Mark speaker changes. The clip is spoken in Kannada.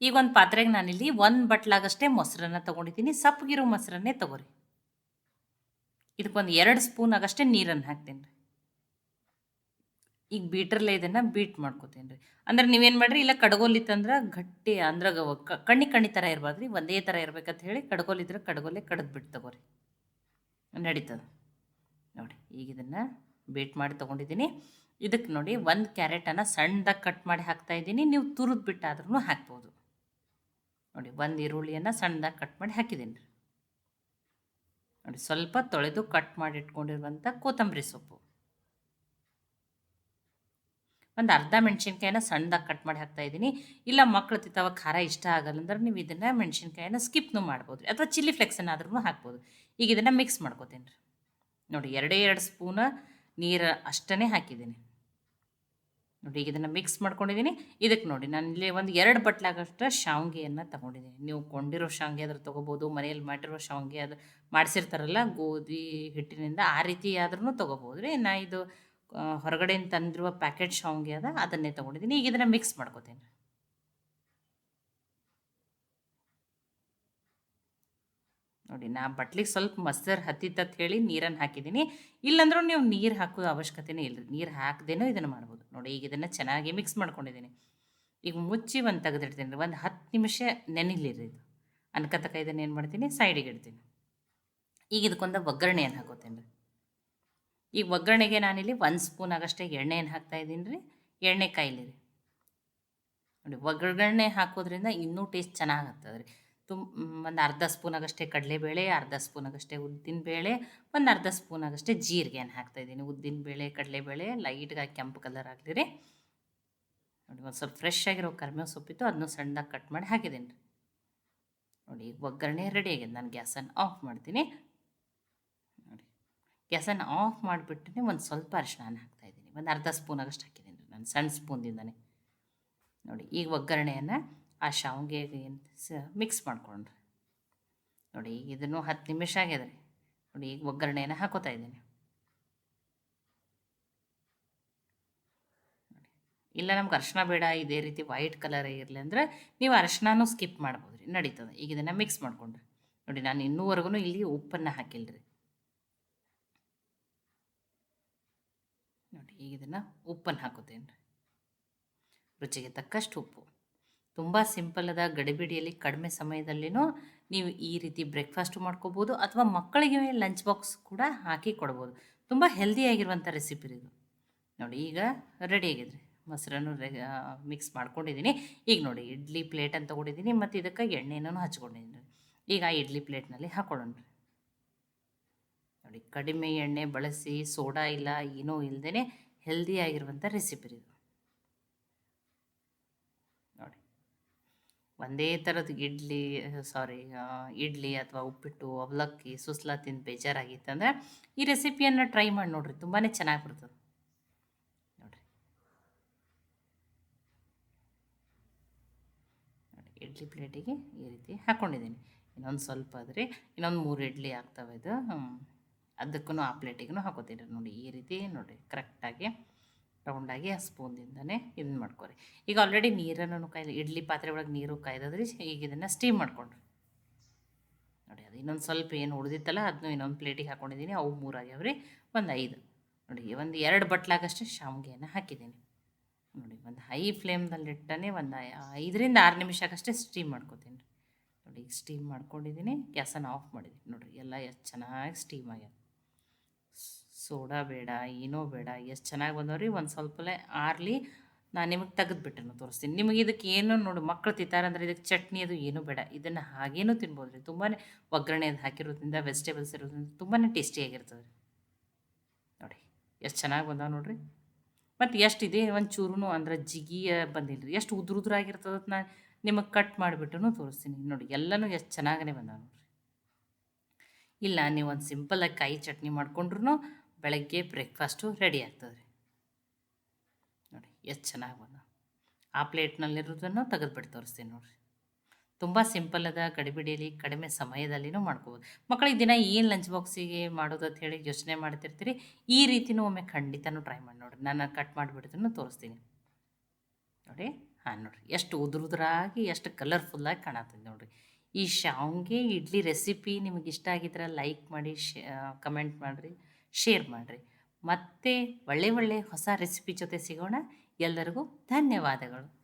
Speaker 1: ಈಗ ಒಂದು ಪಾತ್ರೆಗೆ ನಾನಿಲ್ಲಿ ಒಂದು ಬಟ್ಲಾಗಷ್ಟೇ ಮೊಸರನ್ನ ತೊಗೊಂಡಿದ್ದೀನಿ. ಸಪ್ಪಗಿರೋ ಮೊಸರನ್ನೇ ತೊಗೊರಿ. ಇದಕ್ಕೊಂದು ಎರಡು ಸ್ಪೂನ್ ಆಗಷ್ಟೇ ನೀರನ್ನು ಹಾಕ್ತೀನಿ ರೀ ಈಗ ಬೀಟ್ರಲ್ಲೇ ಇದನ್ನು ಬೀಟ್ ಮಾಡ್ಕೋತೀನಿ ರೀ ಅಂದ್ರೆ ನೀವೇನು ಮಾಡಿರಿ, ಇಲ್ಲ ಕಡಗೋಲಿತ್ತಂದ್ರೆ ಗಟ್ಟಿ ಅಂದ್ರೆ ಕಣ್ಣಿ ಕಣ್ಣಿ ಥರ ಇರ್ಬಾರ್ದು ರೀ ಒಂದೇ ಥರ ಇರ್ಬೇಕಂತ ಹೇಳಿ ಕಡಗೋಲಿದ್ರೆ ಕಡಗೋಲೆ ಕಡ್ದು ಬಿಟ್ಟು ತಗೋರಿ. ನಡೀತದೆ. ನೋಡಿ, ಈಗ ಇದನ್ನು ಬೀಟ್ ಮಾಡಿ ತೊಗೊಂಡಿದ್ದೀನಿ. ಇದಕ್ಕೆ ನೋಡಿ ಒಂದು ಕ್ಯಾರೆಟನ್ನು ಸಣ್ಣದಾಗಿ ಕಟ್ ಮಾಡಿ ಹಾಕ್ತಾ ಇದ್ದೀನಿ. ನೀವು ತುರಿದು ಬಿಟ್ಟಾದ್ರೂ ಹಾಕ್ಬೋದು. ನೋಡಿ, ಒಂದು ಈರುಳ್ಳಿಯನ್ನು ಸಣ್ಣದಾಗಿ ಕಟ್ ಮಾಡಿ ಹಾಕಿದ್ದೀನಿ. ರೀ ನೋಡಿ, ಸ್ವಲ್ಪ ತೊಳೆದು ಕಟ್ ಮಾಡಿ ಇಟ್ಕೊಂಡಿರುವಂಥ ಕೊತ್ತಂಬರಿ ಸೊಪ್ಪು. ಒಂದು ಅರ್ಧ ಮೆಣಸಿನ್ಕಾಯಿನ ಸಣ್ಣದಾಗಿ ಕಟ್ ಮಾಡಿ ಹಾಕ್ತಾ ಇದ್ದೀನಿ. ಇಲ್ಲ, ಮಕ್ಳು ತಿಂತಾವ, ಖಾರ ಇಷ್ಟ ಆಗಲ್ಲ ಅಂದ್ರೆ ನೀವು ಇದನ್ನು ಮೆಣಸಿನ್ಕಾಯಿನ ಸ್ಕಿಪ್ನು ಮಾಡ್ಬೋದು. ರೀ ಅಥವಾ ಚಿಲ್ಲಿ ಫ್ಲೆಕ್ಸನ್ನಾದ್ರೂ ಹಾಕ್ಬೋದು. ಈಗ ಇದನ್ನು ಮಿಕ್ಸ್ ಮಾಡ್ಕೋತೀನಿ. ರೀ ನೋಡಿ, ಎರಡೇ ಎರಡು ಸ್ಪೂನ ನೀರು ಅಷ್ಟೇ ಹಾಕಿದ್ದೀನಿ. ನೋಡಿ ಈಗ ಇದನ್ನು ಮಿಕ್ಸ್ ಮಾಡ್ಕೊಂಡಿದ್ದೀನಿ ಇದಕ್ಕೆ ನೋಡಿ, ನಾನು ಇಲ್ಲಿ ಒಂದು ಎರಡು ಬಟ್ಲಾಗಷ್ಟು ಶಾವಿಗೆಯನ್ನು ತಗೊಂಡಿದ್ದೀನಿ ನೀವು ಕೊಂಡಿರೋ ಶಾವಿಗೆ ಆದರೆ ತೊಗೋಬೋದು, ಮನೆಯಲ್ಲಿ ಮಾಡಿರೋ ಶಾವಿಗೆ ಅದು ಮಾಡಿಸಿರ್ತಾರಲ್ಲ, ಗೋಧಿ ಹಿಟ್ಟಿನಿಂದ ಆ ರೀತಿ ಆದ್ರೂ ತೊಗೋಬೋದು. ರೀ ನಾ ಇದು ಹೊರಗಡೆಯಿಂದ ತಂದಿರುವ ಪ್ಯಾಕೆಟ್ ಶಾವಿಗೆ ಅದ, ಅದನ್ನೇ ತೊಗೊಂಡಿದ್ದೀನಿ ಈಗ ಇದನ್ನು ಮಿಕ್ಸ್ ಮಾಡ್ಕೋತೀನಿ. ನೋಡಿ, ನಾ ಬಟ್ಲಿಗೆ ಸ್ವಲ್ಪ ಮೊಸರು ಹತ್ತಿತ್ತಂತ ಹೇಳಿ ನೀರನ್ನು ಹಾಕಿದ್ದೀನಿ ಇಲ್ಲಾಂದ್ರೂ ನೀವು ನೀರು ಹಾಕೋದು ಅವಶ್ಯಕತೆನೇ ಇಲ್ಲ ನೀರು ಹಾಕ್ದೇನೂ ಇದನ್ನು ಮಾಡ್ಬೋದು. ನೋಡಿ, ಈಗ ಇದನ್ನು ಚೆನ್ನಾಗಿ ಮಿಕ್ಸ್ ಮಾಡ್ಕೊಂಡಿದ್ದೀನಿ ಈಗ ಮುಚ್ಚಿ ಒಂದು ತೆಗೆದಿಡ್ತೀನಿ ಒಂದು ಹತ್ತು ನಿಮಿಷ ನೆನಿಲಿರಿ ಇದು. ಅನ್ಕತಕ ಇದನ್ನು ಏನು ಮಾಡ್ತೀನಿ? ಸೈಡಿಗೆ ಇಡ್ತೀನಿ. ಈಗ ಇದಕ್ಕೊಂದು ಒಗ್ಗರಣೆಯನ್ನು ಹಾಕೋತೀನಿ ರೀ. ಈಗ ಒಗ್ಗರಣೆಗೆ ನಾನಿಲ್ಲಿ ಒಂದು ಸ್ಪೂನ್ ಆಗಷ್ಟೇ ಎಣ್ಣೆಯನ್ನು ಹಾಕ್ತಾ ಇದ್ದೀನಿ ರೀ. ಎಣ್ಣೆ ಕಾಯಿಲಿ ರೀ ನೋಡಿ, ಒಗ್ಗರಣೆ ಹಾಕೋದ್ರಿಂದ ಇನ್ನೂ ಟೇಸ್ಟ್ ಚೆನ್ನಾಗಿ ಆಗ್ತದೆ ರೀ ತುಂಬ ಒಂದು ಅರ್ಧ ಸ್ಪೂನ್ ಆಗಷ್ಟೇ ಕಡಲೆಬೇಳೆ, ಅರ್ಧ ಸ್ಪೂನ್ ಉದ್ದಿನ ಉದ್ದಿನಬೇಳೆ ಒಂದು ಅರ್ಧ ಸ್ಪೂನ್ ಆಗಷ್ಟೇ ಜೀರಿಗೆಯನ್ನು ಹಾಕ್ತಾಯಿದ್ದೀನಿ ಉದ್ದಿನಬೇಳೆ ಕಡಲೆಬೇಳೆ ಲೈಟ್ಗಾಗಿ ಕೆಂಪು ಕಲರ್ ಆಗಲಿ ನೋಡಿ, ಒಂದು ಸ್ವಲ್ಪ ಫ್ರೆಶ್ ಆಗಿರೋ ಕರ್ಮೆ ಸೊಪ್ಪಿತ್ತು ಅದನ್ನು ಸಣ್ಣದಾಗಿ ಕಟ್ ಮಾಡಿ ಹಾಕಿದ್ದೀನಿ. ರೀ ನೋಡಿ, ಈಗ ಒಗ್ಗರಣೆ ರೆಡಿ ಆಗಿದೆ. ನಾನು ಗ್ಯಾಸನ್ನು ಆಫ್ ಮಾಡ್ತೀನಿ. ನೋಡಿ, ಗ್ಯಾಸನ್ನು ಆಫ್ ಮಾಡಿಬಿಟ್ಟು ಒಂದು ಸ್ವಲ್ಪ ಅರಿಶಿನ ಹಾಕ್ತಾಯಿದ್ದೀನಿ ಒಂದು ಅರ್ಧ ಸ್ಪೂನ್ ಆಗಷ್ಟು ಹಾಕಿದ್ದೀನಿ. ನಾನು ಸಣ್ಣ ಸ್ಪೂನ್ದಿಂದನೇ ನೋಡಿ, ಈಗ ಒಗ್ಗರಣೆಯನ್ನು ಆ ಶಾವಿಗೆಗೆ ಏನು ಸ ಮಿಕ್ಸ್ ಮಾಡಿಕೊಂಡ್ರಿ. ನೋಡಿ ಈಗ ಇದನ್ನು ಹತ್ತು ನಿಮಿಷ ಆಗ್ಯದ ರೀ ನೋಡಿ, ಈಗ ಒಗ್ಗರಣೆನ ಹಾಕೋತಾ ಇದ್ದೀನಿ. ಇಲ್ಲ, ನಮ್ಗೆ ಅರಿಶಿನ ಬೇಡ, ಇದೇ ರೀತಿ ವೈಟ್ ಕಲರ್ ಇರಲಿ ಅಂದ್ರೆ ನೀವು ಅರ್ಶಿನೂ ಸ್ಕಿಪ್ ಮಾಡ್ಬೋದು ರೀ, ನಡೀತದೆ. ಈಗ ಇದನ್ನು ಮಿಕ್ಸ್ ಮಾಡ್ಕೊಂಡ್ರಿ. ನೋಡಿ, ನಾನು ಇನ್ನೂವರೆಗೂ ಇಲ್ಲಿ ಉಪ್ಪನ್ನು ಹಾಕಿಲ್ಲ ರೀ ನೋಡಿ, ಈಗ ಇದನ್ನು ಉಪ್ಪನ್ನು ಹಾಕೋತೇನೆ ರೀ ರುಚಿಗೆ ತಕ್ಕಷ್ಟು ಉಪ್ಪು. ತುಂಬ ಸಿಂಪಲ್ ಅದ ಗಡಿಬಿಡಿಯಲ್ಲಿ ಕಡಿಮೆ ಸಮಯದಲ್ಲಿನೂ ನೀವು ಈ ರೀತಿ ಬ್ರೇಕ್ಫಾಸ್ಟ್ ಮಾಡ್ಕೋಬೋದು ಅಥವಾ ಮಕ್ಕಳಿಗೆ ಲಂಚ್ ಬಾಕ್ಸ್ ಕೂಡ ಹಾಕಿ ಕೊಡ್ಬೋದು. ತುಂಬ ಹೆಲ್ದಿಯಾಗಿರುವಂಥ ರೆಸಿಪಿ ಇದು. ನೋಡಿ, ಈಗ ರೆಡಿ ಆಗಿದೆ ಮೊಸರನ್ನು ರೆ ಮಿಕ್ಸ್ ಮಾಡ್ಕೊಂಡಿದ್ದೀನಿ. ಈಗ ನೋಡಿ, ಇಡ್ಲಿ ಪ್ಲೇಟನ್ನು ತೊಗೊಂಡಿದ್ದೀನಿ ಮತ್ತು ಇದಕ್ಕೆ ಎಣ್ಣೆನೂ ಹಚ್ಕೊಂಡಿದ್ದೀನಿ. ಈಗ ಆ ಇಡ್ಲಿ ಪ್ಲೇಟ್ನಲ್ಲಿ ಹಾಕೊಳ್ಳೋಣ ನೋಡಿ, ಕಡಿಮೆ ಎಣ್ಣೆ ಬಳಸಿ ಸೋಡಾ ಇಲ್ಲ ಏನೂ ಇಲ್ಲದೇ ಹೆಲ್ದಿಯಾಗಿರುವಂಥ ರೆಸಿಪಿ ಇದು ನೋಡಿ ಒಂದೇ ಥರದ ಇಡ್ಲಿ ಸಾರಿ ಇಡ್ಲಿ ಅಥವಾ ಉಪ್ಪಿಟ್ಟು, ಅವಲಕ್ಕಿ ಸುಸ್ಲಾ ತಿಂದು ಬೇಜಾರಾಗಿತ್ತಂದ್ರೆ ಈ ರೆಸಿಪಿಯನ್ನು ಟ್ರೈ ಮಾಡಿ ನೋಡ್ರಿ ತುಂಬಾ ಚೆನ್ನಾಗಿ ಬರ್ತದೆ. ನೋಡ್ರಿ. ನೋಡಿ, ಇಡ್ಲಿ ಪ್ಲೇಟಿಗೆ ಈ ರೀತಿ ಹಾಕ್ಕೊಂಡಿದ್ದೀನಿ ಇನ್ನೊಂದು ಸ್ವಲ್ಪ ಅದ್ರಿ ಇನ್ನೊಂದು ಮೂರು ಇಡ್ಲಿ ಆಗ್ತವೆ ಇದು. ಅದಕ್ಕೂ ಆ ಪ್ಲೇಟಿಗೂ ಹಾಕೋತೀನಿ. ನೋಡಿ, ಈ ರೀತಿ, ನೋಡಿರಿ ಕರೆಕ್ಟಾಗಿ ರೌಂಡಾಗಿ ಆ ಸ್ಪೂನ್ದಿಂದನೇ ಇದನ್ನ ಮಾಡ್ಕೊರಿ. ಈಗ ಆಲ್ರೆಡಿ ನೀರನ್ನು ಕಾಯ್ದು, ಇಡ್ಲಿ ಪಾತ್ರೆ ಒಳಗೆ ನೀರು ಕಾಯ್ದದ್ರಿ, ಈಗ ಇದನ್ನು ಸ್ಟೀಮ್ ಮಾಡ್ಕೊಂಡ್ರಿ. ನೋಡಿ, ಅದು ಇನ್ನೊಂದು ಸ್ವಲ್ಪ ಏನು ಉಳಿದಿತ್ತಲ್ಲ ಅದನ್ನು ಇನ್ನೊಂದು ಪ್ಲೇಟಿಗೆ ಹಾಕೊಂಡಿದ್ದೀನಿ ಅವು ಮೂರು ಆಗ್ಯಾವ್ರಿ ಒಂದು ಐದು. ನೋಡಿ ಒಂದು ಎರಡು ಬಟ್ಲಾಗಷ್ಟೇ ಶಾವಿಗೆಯನ್ನು ಹಾಕಿದ್ದೀನಿ ನೋಡಿ, ಒಂದು ಹೈ ಫ್ಲೇಮ್ದಲ್ಲಿಟ್ಟನೆ ಒಂದು ಐದರಿಂದ ಆರು ನಿಮಿಷಕ್ಕಷ್ಟೇ ಸ್ಟೀಮ್ ಮಾಡ್ಕೊತೀನಿ. ನೋಡಿ ಸ್ಟೀಮ್ ಮಾಡ್ಕೊಂಡಿದ್ದೀನಿ ಗ್ಯಾಸನ್ನು ಆಫ್ ಮಾಡಿದ್ದೀನಿ ನೋಡಿರಿ, ಎಲ್ಲ ಎಷ್ಟು ಚೆನ್ನಾಗಿ ಸ್ಟೀಮ್ ಆಗ್ಯಾವ ಸೋಡಾ ಬೇಡ, ಏನೋ ಬೇಡ, ಎಷ್ಟು ಚೆನ್ನಾಗಿ ಬಂದವ್ರಿ, ಒಂದು ಸ್ವಲ್ಪಲೇ ಆರ್ಲಿ ನಾನು ನಿಮಗೆ ತೆಗೆದುಬಿಟ್ಟನು ತೋರಿಸ್ತೀನಿ. ನಿಮಗೆ ಇದಕ್ಕೆ ಏನು ನೋಡಿ ಮಕ್ಕಳು ತಿಂತಾರಂದ್ರೆ ಇದಕ್ಕೆ ಚಟ್ನಿ ಅದು ಏನೂ ಬೇಡ, ಇದನ್ನು ಹಾಗೇನೂ ತಿನ್ಬೋದು ರೀ ತುಂಬಾ ಒಗ್ಗರಣೆ ಅದು ಹಾಕಿರೋದ್ರಿಂದ ವೆಜಿಟೇಬಲ್ಸ್ ಇರೋದ್ರಿಂದ ತುಂಬಾ ಟೇಸ್ಟಿಯಾಗಿರ್ತದೆ ರೀ ನೋಡಿ, ಎಷ್ಟು ಚೆನ್ನಾಗಿ ಬಂದಾವೆ ನೋಡಿರಿ. ಮತ್ತು ಎಷ್ಟು ಇದೆ ಒಂದು ಚೂರು ಅಂದ್ರೆ ಜಿಗಿಯ ಬಂದಿಲ್ಲ ರೀ ಎಷ್ಟು ಉದ್ರ ಆಗಿರ್ತದ ನಾನು ನಿಮಗೆ ಕಟ್ ಮಾಡಿಬಿಟ್ಟು ತೋರಿಸ್ತೀನಿ. ನೋಡಿ, ಎಲ್ಲನೂ ಎಷ್ಟು ಚೆನ್ನಾಗೇ ಬಂದಾವೆ ನೋಡಿರಿ. ಇಲ್ಲ, ನೀವು ಒಂದು ಸಿಂಪಲಾಗಿ ಕಾಯಿ ಚಟ್ನಿ ಮಾಡ್ಕೊಂಡ್ರು ಬೆಳಗ್ಗೆ ಬ್ರೇಕ್ಫಾಸ್ಟು ರೆಡಿ ಆಗ್ತದೆ ರೀ ನೋಡಿ, ಎಷ್ಟು ಚೆನ್ನಾಗಿ ಬಂದ. ಆ ಪ್ಲೇಟ್ನಲ್ಲಿರೋದನ್ನು ತೆಗೆದುಬಿಟ್ಟು ತೋರಿಸ್ತೀನಿ ನೋಡಿರಿ. ತುಂಬ ಸಿಂಪಲ್ ಅದ ಗಡಿಬಿಡಿಯಲ್ಲಿ ಕಡಿಮೆ ಸಮಯದಲ್ಲಿನೂ ಮಾಡ್ಕೋಬೋದು. ಮಕ್ಕಳಿಗೆ ದಿನ ಏನು ಲಂಚ್ ಬಾಕ್ಸಿಗೆ ಮಾಡೋದು ಅಂತ ಹೇಳಿ ಯೋಚನೆ ಮಾಡ್ತಿರ್ತೀರಿ, ಈ ರೀತಿನೂ ಒಮ್ಮೆ ಖಂಡಿತನೂ ಟ್ರೈ ಮಾಡಿ ನೋಡಿರಿ. ನಾನು ಕಟ್ ಮಾಡಿಬಿಡ್ತೀನಿ ತೋರಿಸ್ತೀನಿ. ನೋಡಿ, ಹಾಂ, ನೋಡಿರಿ. ಎಷ್ಟು ಉದುರುದ್ರಾಗಿ, ಎಷ್ಟು ಕಲರ್ಫುಲ್ಲಾಗಿ ಕಾಣತ್ತದ ನೋಡಿರಿ. ಈ ಶಾವ್ಗೆ ಇಡ್ಲಿ ರೆಸಿಪಿ ನಿಮಗೆ ಇಷ್ಟ ಆಗಿದ್ರೆ ಲೈಕ್ ಮಾಡಿ, ಶೇ ಕಮೆಂಟ್ ಮಾಡಿರಿ. ಶೇರ್ ಮಾಡಿರಿ. ಮತ್ತೆ ಒಳ್ಳೆ ಒಳ್ಳೆ ಹೊಸ ರೆಸಿಪಿ ಜೊತೆ ಸಿಗೋಣ. ಎಲ್ಲರಿಗೂ ಧನ್ಯವಾದಗಳು.